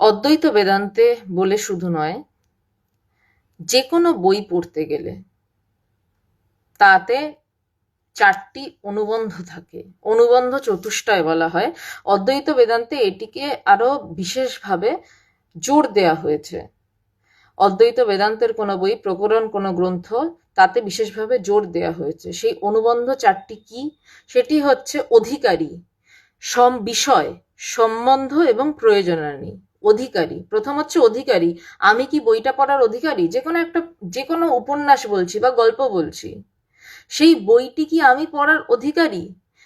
অদ্বৈত বেদান্তে বলে শুধু নয় যে কোনো বই পড়তে গেলে তাতে চারটি অনুবন্ধ থাকে। অনুবন্ধ চতুষ্টয় বলা হয়। অদ্বৈত বেদান্তে এটিকে আরও বিশেষভাবে জোর দেয়া হয়েছে। অদ্বৈত বেদান্তের কোনো বই, প্রকরণ, কোনো গ্রন্থ তাতে বিশেষভাবে জোর দেয়া হয়েছে। সেই অনুবন্ধ চারটি কি? সেটি হচ্ছে অধিকারী সম বিষয় সম্বন্ধ এবং প্রয়োজনানী। অধিকারী। প্রথম হচ্ছে অধিকারী। আমি কি বইটা পড়ার অধিকারী? যে কোনো একটা যে কোনো উপন্যাস বলছি বা গল্প বলছি। সেই বইটি কি আমি পড়ার অধিকারী?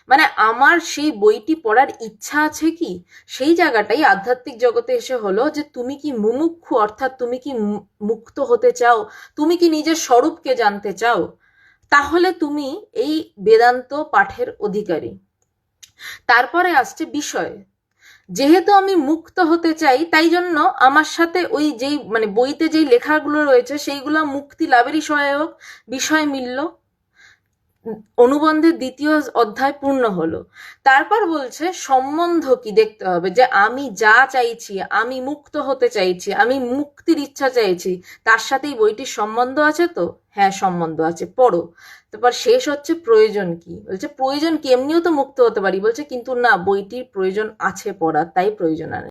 মানে আমার সেই বইটি পড়ার ইচ্ছা আছে কি? সেই জায়গাটাই আধ্যাত্মিক জগতে এসে হলো যে তুমি কি মুমুক্ষু অর্থাৎ তুমি কি মুক্ত হতে চাও? তুমি কি নিজের স্বরূপকে জানতে চাও? তাহলে তুমি এই বেদান্ত পাঠের অধিকারী। তারপরে আসছে বিষয়। যেহেতু আমি মুক্ত হতে চাই, তাই জন্য আমার সাথে ওই যেই মানে বইতে যেই লেখাগুলো রয়েছে, সেইগুলো মুক্তি লাভেরই সহায়ক বিষয় মিলল। অনুবন্ধের দ্বিতীয় অধ্যায় পূর্ণ হলো। তারপর বলছে, সম্বন্ধ কি দেখতে হবে? যে আমি যা চাইছি, আমি মুক্ত হতে চাইছি, আমি মুক্তির ইচ্ছা চাইছি, তার সাথেই বইটির সম্বন্ধ আছে তো? হ্যাঁ সম্বন্ধ আছে, পড়ো। তারপর শেষ হচ্ছে, প্রয়োজন কি? বলছে, প্রয়োজন কি? এমনিও তো মুক্ত হতে পারি। বলছে, কিন্তু না, বইটির প্রয়োজন আছে পড়ার, তাই প্রয়োজন আছে